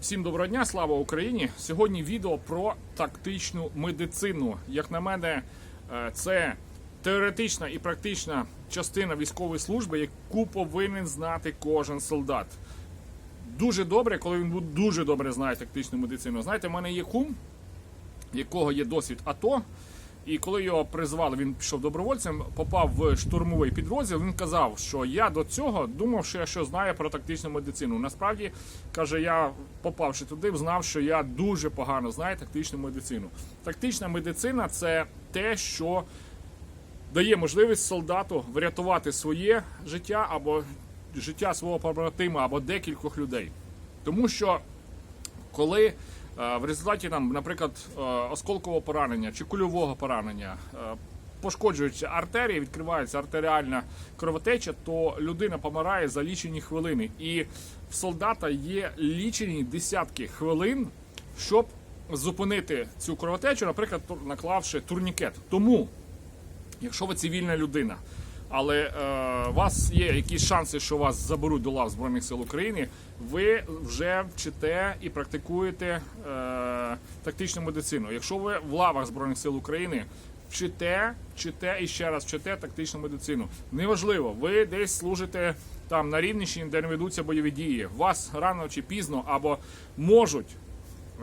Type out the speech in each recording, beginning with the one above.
Всім доброго дня, слава Україні! Сьогодні відео про тактичну медицину. Як на мене, е, це теоретична і практична частина військової служби, яку повинен знати кожен солдат. Дуже добре, коли він дуже добре знає тактичну медицину. Знаєте, в мене є кум, якого є досвід АТО. І коли його призвали, він пішов добровольцем, попав в штурмовий підрозділ. Він казав, що я до цього думав, що я що знаю про тактичну медицину. Насправді каже, я попавши туди, знав, що я дуже погано знаю тактичну медицину. Тактична медицина це те, що дає можливість солдату врятувати своє життя або життя свого побратима, або декількох людей. Тому що коли в результаті там, наприклад, е, осколкового поранення чи кульового поранення е, пошкоджуються артерії, відкривається артеріальна кровотеча, то людина помирає за лічені хвилини. І в солдата є лічені десятки хвилин, щоб зупинити цю кровотечу, наприклад, наклавши турнікет. Тому Якщо ви цивільна людина, але е, вас є якісь шанси, що вас заберуть до лав Збройних сил України, ви вже вчите і практикуєте е, тактичну медицину. Якщо ви в лавах Збройних сил України вчите, вчите і ще раз вчите тактичну медицину. Неважливо, ви десь служите там на Рівненщині, де не ведуться бойові дії. Вас рано чи пізно або можуть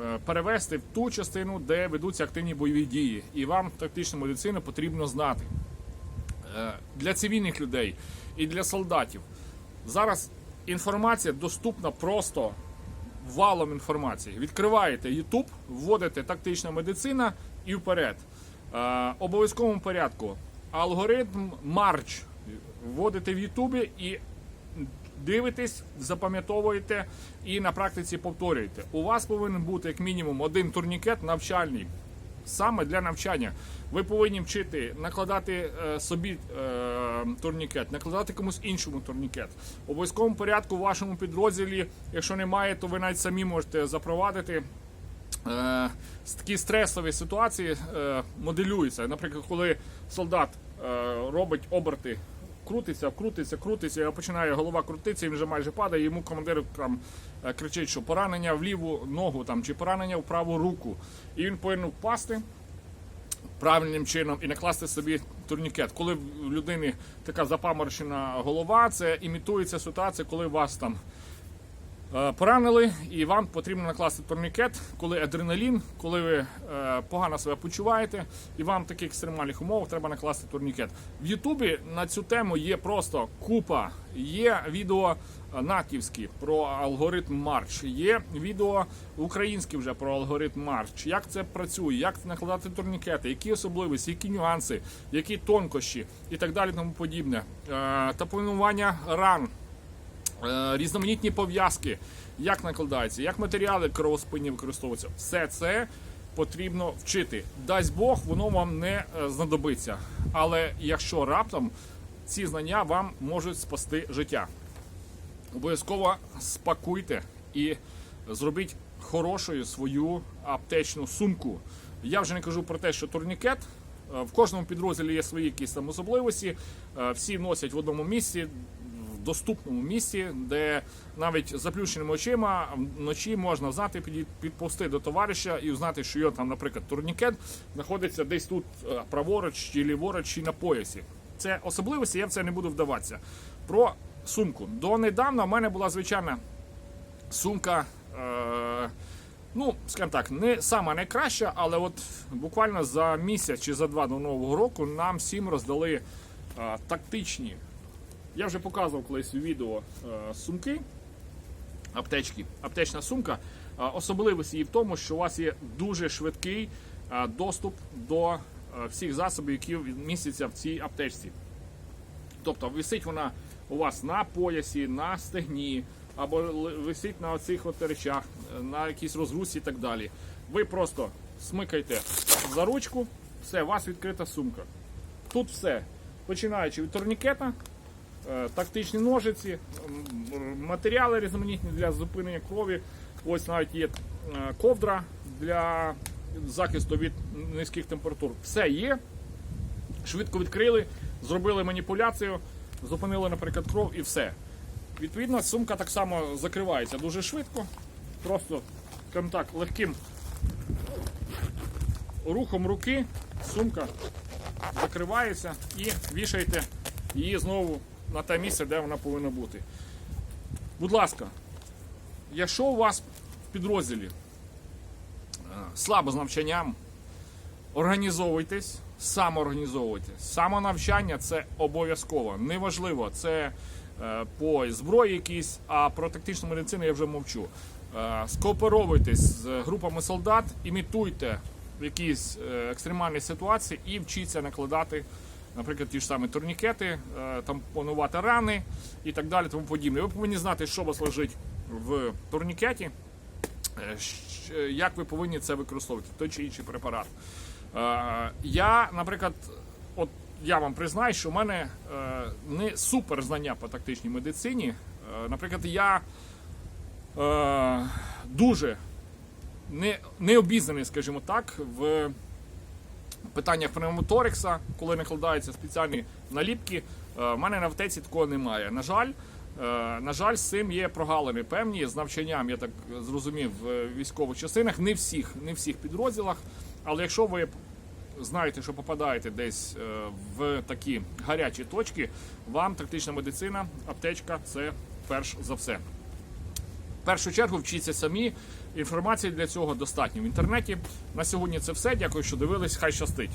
е, перевести в ту частину, де ведуться активні бойові дії, і вам тактичну медицину потрібно знати Е, для цивільних людей і для солдатів. Зараз інформація доступна просто валом інформації. Відкриваєте YouTube, вводите тактична медицина і вперед. Е, обов'язковому порядку алгоритм Марч вводите в Ютубі і дивитесь, запам'ятовуєте і на практиці повторюєте. У вас повинен бути як мінімум один турнікет навчальний. Саме для навчання ви повинні вчити накладати е, собі е, турнікет, накладати комусь іншому турнікет. У обов'язковому порядку в вашому підрозділі, якщо немає, то ви навіть самі можете запровадити. Е, такі стресові ситуації моделюються. Наприклад, коли солдат робить оберти, крутиться, крутиться, крутиться, його починає голова крутитися, він вже майже падає. Йому командир там е, кричить, що поранення в ліву ногу там, чи поранення в праву руку. І він повинен впасти правильним чином і накласти собі турнікет. Коли в людини така запаморщена голова, це імітується ситуація, коли вас там поранили, і вам потрібно накласти турнікет, коли адреналін, коли ви е, погано себе почуваєте, і вам в таких екстремальних умовах треба накласти турнікет. В Ютубі на цю тему є просто купа. Є відео е, натівські про алгоритм Марч, є відео українські вже про алгоритм Марч. Як це працює, як накладати турнікети, які особливості, які нюанси, які тонкощі і так далі, тому подібне. Е, Тапонування ран. Е, різноманітні пов'язки, як накладаються, як матеріали кровоспинні використовуються. Все це потрібно вчити. Дасть Бог, воно вам не е, знадобиться. Але якщо раптом ці знання вам можуть спасти життя, обов'язково спакуйте і зробіть хорошою свою аптечну сумку. Я вже не кажу про те, що турнікет. е, В кожному підрозділі є свої якісь там особливості. Всі носять в одному місці, доступному місці, де навіть заплющеними очима вночі можна знати, підповзти до товариша і узнати, що його там, наприклад, турнікет знаходиться десь тут е, праворуч чи ліворуч, чи на поясі. Це особливості, я в це не буду вдаватися. Про сумку. Донедавна в мене була звичайна сумка. Е- Ну, скажімо так, не сама найкраща, але от буквально за місяць чи за два до нового року нам всім роздали е, тактичні. Я вже показував колись у відео е, сумки, аптечки, аптечна сумка. Е, особливість її в тому, що у вас є дуже швидкий е, доступ до всіх засобів, які містяться в цій аптечці. Тобто висить вона у вас на поясі, на стегні, або висить на оцих от речах, на якійсь розгрузці і так далі. Ви просто смикаєте за ручку, все, у вас відкрита сумка. Тут все. Починаючи від турнікета, тактичні ножиці, матеріали різноманітні для зупинення крові. Ось навіть є е, ковдра для захисту від низьких температур. Все є швидко відкрили, зробили маніпуляцію, зупинили, наприклад, кров і все. Відповідно, сумка так само закривається дуже швидко. просто, так, легким рухом руки сумка закривається і вішаєте її знову на те місце, де вона повинна бути. Будь ласка, якщо у вас в підрозділі е, слабо з навчанням, організовуйтесь, самоорганізовуйтесь. Самонавчання це обов'язково. Неважливо, це е, по зброї якійсь, а про тактичну медицину я вже мовчу. Е, скооперовуйтесь з групами солдат, імітуйте якісь екстремальні ситуації і вчіться накладати, наприклад, ті ж самі турнікети, е, тампонувати рани і так далі, тому подібне. Ви повинні знати, що у вас лежить в турнікеті, е, як ви повинні це використовувати, той чи інший препарат. Е, Я, наприклад, от я вам признаю, що в мене не супер знання по тактичній медицині. Наприклад, я дуже не, не обізнаний, скажімо так, в питаннях пневмоторикса, коли накладаються спеціальні наліпки. Е, В мене на аптеці такого немає. На жаль, е, на жаль, з цим є прогалини певні з навчанням, я так зрозумів, в військових частинах, не всіх, не всіх підрозділах. Але якщо ви знаєте, що попадаєте десь е, в такі гарячі точки, вам тактична медицина, аптечка це перш за все. Першу чергу вчіться самі. Інформації для цього достатньо в інтернеті. На сьогодні це все. Дякую, що дивились. Хай щастить.